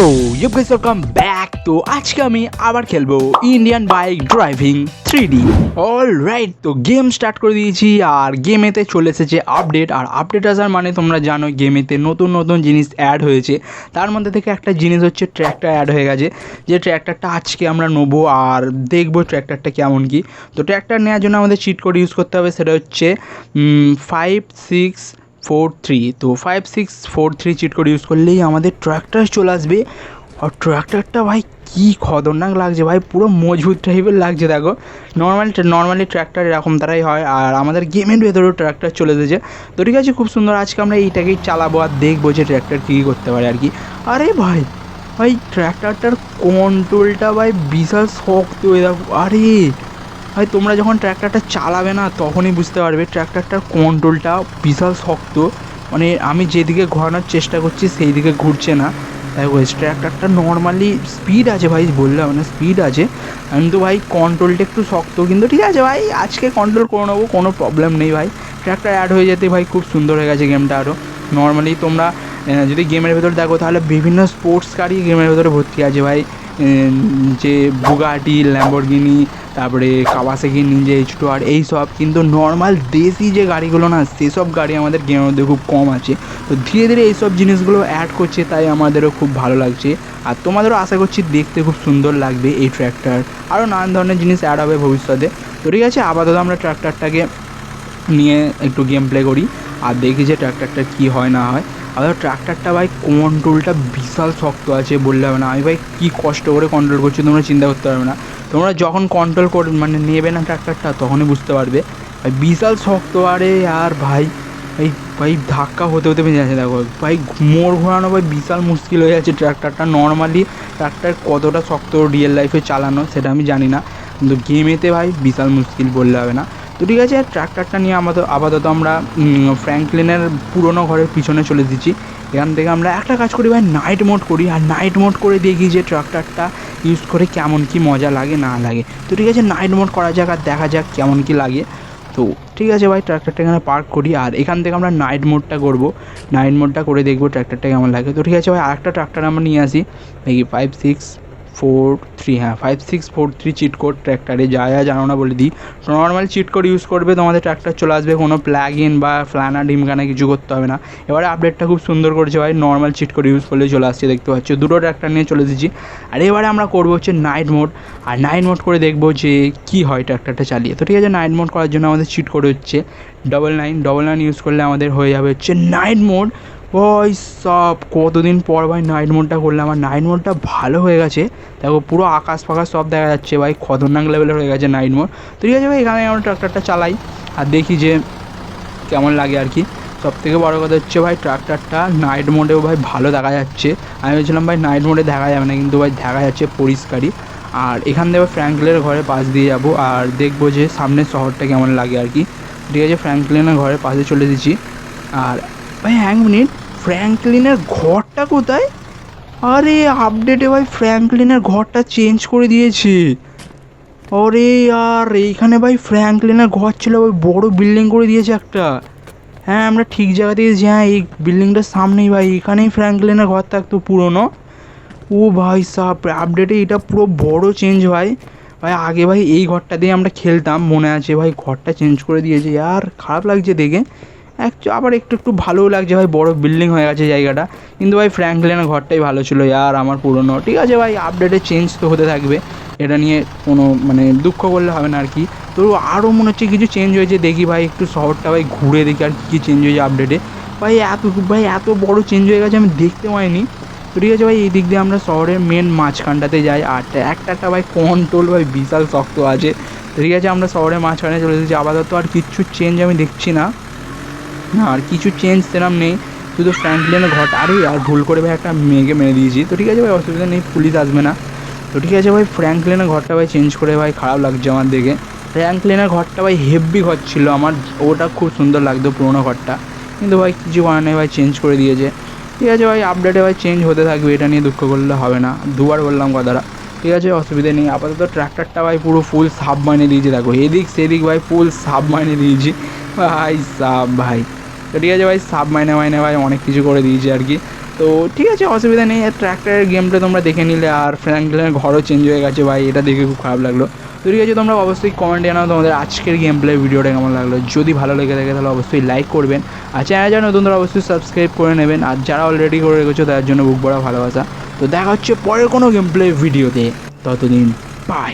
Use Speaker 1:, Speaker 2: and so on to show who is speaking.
Speaker 1: So you guys welcome back তো আজকে আমি আবার খেলব Indian bike driving three D all right তো গেম স্টার্ট করে দিয়েছি আর গেমেতে চলে এসেছে আপডেট আর আপডেট আসার মানে তোমরা জানো গেমেতে নতুন নতুন জিনিস অ্যাড হয়েছে। তার মধ্যে থেকে একটা জিনিস হচ্ছে ট্র্যাক্টর অ্যাড হয়ে গেছে। যে ট্র্যাক্টরটা আজকে আমরা নেব আর দেখব ট্র্যাক্টরটা কেমন কি। তো ট্র্যাক্টর নেওয়ার জন্য আমাদের চিট কোড ইউজ করতে হবে, সেটা হচ্ছে ফাইভ সিক্স ফোর থ্রি, তো five six four three cheat code use করলেই আমাদের ট্র্যাক্টর চলে আসবে। আর ট্র্যাক্টরটা ভাই কী খতরনাক লাগছে ভাই, পুরো মজবুত টাইপের লাগছে, দেখো। নর্মাল নর্মালি ট্র্যাক্টর এরকম তারাই হয়, আর আমাদের গেমের ভেতরেও ট্র্যাক্টর চলে এসেছে। তো ঠিক আছে, খুব সুন্দর, আজকে আমরা এইটাকেই চালাবো আর দেখব যে ট্র্যাক্টর কী কী করতে পারে আর কি। আরে ভাই ভাই ট্র্যাক্টরটার কন্ট্রোলটা ভাই বিশাল শক্ত হয়ে দেখো আরে! ভাই, তোমরা যখন ট্র্যাক্টরটা চালাবে না, তখনই বুঝতে পারবে ট্র্যাক্টরটার কন্ট্রোলটা বিশাল শক্ত। মানে আমি যেদিকে ঘোরানোর চেষ্টা করছি সেই দিকে ঘুরছে না। দেখো ট্র্যাক্টরটা নর্মালি স্পিড আছে ভাই বললে মানে স্পিড আছে। কিন্তু ভাই কন্ট্রোলটা একটু শক্ত, কিন্তু ঠিক আছে ভাই, আজকে কন্ট্রোল করে নেব, কোনো প্রবলেম নেই ভাই। ট্র্যাক্টর অ্যাড হয়ে যেতে ভাই, খুব সুন্দর হয়ে গেছে গেমটা আরও নর্মালি তোমরা যদি গেমের ভেতর দেখো, তাহলে বিভিন্ন স্পোর্টস গাড়ি গেমের ভেতরে ভর্তি আছে ভাই। যে বুগাটি ল্যাম্বরগিনি তারপরে Kawasaki Ninja H two R এইসব। কিন্তু নর্মাল দেশি যে গাড়িগুলো না, সেসব গাড়ি আমাদের গেমের মধ্যে খুব কম আছে। তো ধীরে ধীরে এইসব জিনিসগুলো অ্যাড করছে, তাই আমাদেরও খুব ভালো লাগছে। আর তোমাদেরও আশা করছি দেখতে খুব সুন্দর লাগবে এই ট্র্যাক্টর আরও নানান ধরনের জিনিস অ্যাড হবে ভবিষ্যতে। তো ঠিক আছে, আপাতত আমরা ট্র্যাক্টরটাকে নিয়ে একটু গেম প্লে করি। আর দেখি যে ট্র্যাক্টরটা কী হয়, না হয়। আর ট্র্যাক্টরটা ভাই কন্ট্রোলটা বিশাল শক্ত আছে বললে হবে না। আমি ভাই কী কষ্ট করে কন্ট্রোল করছি তোমরা চিন্তা করতে পারবে না। তোমরা যখন কন্ট্রোল কর মানে নেবে না ট্র্যাক্টরটা তখনই বুঝতে পারবে। ভাই বিশাল শক্ত, আরে আর ভাই ভাই ভাই ধাক্কা হতে হতে বেঁচে যাচ্ছে, দেখো। ভাই মোড় ঘোরানো ভাই বিশাল মুশকিল হয়ে যাচ্ছে ট্র্যাক্টরটা নর্মালি ট্র্যাক্টর কতটা শক্ত রিয়েল লাইফে চালানো, সেটা আমি জানি না। কিন্তু গেমেতে ভাই বিশাল মুশকিল বললে হবে না। তো ঠিক আছে ট্র্যাক্টরটা নিয়ে আমাদের আপাতত আমরা ফ্র্যাঙ্কলিনের পুরনো ঘরের পিছনে চলে দিচ্ছি এখান থেকে আমরা একটা কাজ করি ভাই নাইট মোড করি। আর নাইট মোড করে দেখি যে ট্র্যাক্টরটা ইউজ করে কেমন কি মজা লাগে, না লাগে। তো ঠিক আছে নাইট মোড করা যাক আর দেখা যাক কেমন কি লাগে। তো ঠিক আছে ভাই ট্র্যাক্টরটা এখানে পার্ক করি। আর এখান থেকে আমরা নাইট মোডটা করব। নাইট মোডটা করে দেখব ট্র্যাক্টরটা কেমন লাগে। তো ঠিক আছে ভাই, আরেকটা ট্র্যাক্টর আমরা নিয়ে আসি। দেখি ফাইভ সিক্স ফোর থ্রি হ্যাঁ five six four three cheat code ট্র্যাক্টারে যা যা জানো না বলে দিই। নর্মাল চিট কোড ইউজ করবে, তোমাদের ট্র্যাক্টর চলে আসবে, কোনো প্ল্যাগ ইন বা ফ্ল্যানা ডিমকানা কিছু করতে হবে না। এবারে আপডেটটা খুব সুন্দর করেছে ভাই নর্মাল চিট কোড ইউজ করলে চলে আসছে, দেখতে পাচ্ছ। দুটো ট্র্যাক্টর নিয়ে চলে এসেছি। আর এবারে আমরা করব হচ্ছে নাইট মোড আর নাইট মোড করে দেখব যে কী হয় ট্র্যাক্টরটা চালিয়ে। তো ঠিক আছে নাইট মোড করার জন্য আমাদের চিট কোড হচ্ছে double nine double nine use করলে আমাদের হয়ে যাবে হচ্ছে নাইট মোড ওই সব কতদিন পর ভাই নাইট মোডটা করলে আমার নাইট মোডটা ভালো হয়ে গেছে। দেখো, পুরো আকাশ ফাকাশ সব দেখা যাচ্ছে ভাই, খতরনাক লেভেলের হয়ে গেছে নাইট মোড তো ঠিক আছে ভাই, এখানে আমরা ট্রাক্টরটা চালাই, আর দেখি যে কেমন লাগে আর কি। সব থেকে বড়ো কথা হচ্ছে ভাই ট্রাক্টরটা নাইট মোডেও ভাই ভালো দেখা যাচ্ছে। আমি বলছিলাম ভাই নাইট মোডে দেখা যাবে না, কিন্তু ভাই দেখা যাচ্ছে পরিষ্কারই। আর এখান থেকে ফ্র্যাঙ্কলিনের ঘরের পাশ দিয়ে যাব, আর দেখব যে সামনের শহরটা কেমন লাগে আর কি। ঠিক আছে ফ্র্যাঙ্কলিনের ঘরের পাশে চলে দিচ্ছি আর ভাই, এক মিনিট ফ্র্যাঙ্কলিনের ঘরটা কোথায়? আরে আপডেটে ভাই ফ্র্যাঙ্কলিনের ঘরটা চেঞ্জ করে দিয়েছে। আরে আর, এইখানে ভাই ফ্র্যাঙ্কলিনের ঘর ছিল, ওই বড় বিল্ডিং করে দিয়েছে একটা। হ্যাঁ আমরা ঠিক জায়গা যে হ্যাঁ এই বিল্ডিংটার সামনেই ভাই, এখানেই ফ্র্যাঙ্কলিনের ঘর থাকতো পুরনো। ও ভাই সাপ আপডেটে এটা পুরো বড় চেঞ্জ ভাই। ভাই, আগে ভাই এই ঘরটা দিয়ে আমরা খেলতাম, মনে আছে ভাই, ঘরটা চেঞ্জ করে দিয়েছে। আর খারাপ লাগছে দেখে। আবার একটু একটু ভালোও লাগছে ভাই, বড় বিল্ডিং হয়ে গেছে জায়গাটা। কিন্তু ভাই ফ্র্যাঙ্কলিনের ঘরটাই ভালো ছিল, আর আমার পুরনো। ঠিক আছে ভাই আপডেটে চেঞ্জ তো হতে থাকবে। এটা নিয়ে কোনো মানে দুঃখ করলে হবে না আর কি। তো আরও মনে হচ্ছে কিছু চেঞ্জ হয়েছে, দেখি ভাই, একটু শহরটা ভাই ঘুরে দেখি আর কী চেঞ্জ হয়েছে আপডেটে ভাই, এত ভাই, এত বড় চেঞ্জ হয়ে গেছে, আমি দেখতে পাইনি। তো ঠিক আছে ভাই, এই দিক দিয়ে আমরা শহরের মেন মাঝখানটাতে যাই। আর একটা একটা ভাই কন্ট্রোল ভাই বিশাল শক্ত আছে। ঠিক আছে, আমরা শহরের মাঝখানে চলে এসেছি। আপাতত আর কিচ্ছু চেঞ্জ আমি দেখছি না। না, আর কিছু চেঞ্জ সেরকম নেই। শুধু ফ্র্যাঙ্কলিনের ঘরটা আরে, আর ভুল করে ভাই একটা মেয়েকে মেরে দিয়েছি। তো ঠিক আছে ভাই, অসুবিধা নেই, পুলিশ আসবে না। তো ঠিক আছে ভাই ফ্র্যাঙ্কলিনের ঘরটা ভাই চেঞ্জ করে ভাই, খারাপ লাগছে আমার দেখে। ফ্র্যাঙ্কলিনের ঘরটা ভাই হেভি ঘর ছিল। আমার ওটা খুব সুন্দর লাগতো পুরোনো ঘরটা কিন্তু ভাই কিছু করার নেই ভাই চেঞ্জ করে দিয়েছে। ঠিক আছে ভাই আপডেটে ভাই চেঞ্জ হতে থাকবে, এটা নিয়ে দুঃখ করলে হবে না। দুবার বললাম কথাটা। ঠিক আছে, অসুবিধা নেই। আপাতত ট্র্যাক্টরটা ভাই পুরো ফুল সাব মাইনে দিয়েছে, দেখো। এদিক সেদিক ভাই ফুল সাব মাইনে দিয়েছি। ভাই সাব ভাই। তো ঠিক আছে ভাই, সাব মাইনে মাইনে ভাই, অনেক কিছু করে দিয়েছে আর কি। তো ঠিক আছে, অসুবিধা নেই ট্র্যাক্টরের গেমটা তোমরা দেখে নিলে আর ফ্র্যাঙ্কলিনের ঘরও চেঞ্জ হয়ে গেছে ভাই, এটা দেখে খুব খারাপ লাগল। তো ঠিক আছে, তোমরা অবশ্যই কমেন্টে জানাও তোমাদের আজকের গেম প্লে ভিডিওটা কেমন লাগল। যদি ভালো লেগে থাকে, তাহলে অবশ্যই লাইক করবেন। আর চ্যানেল যারা নতুন, তারা অবশ্যই সাবস্ক্রাইব করে নেবেন। আর যারা অলরেডি করে রেখেছো তার জন্য বুক বড়া ভালোবাসা। তো দেখা হচ্ছে পরের কোনো গেম প্লে ভিডিওতে ততদিন বাই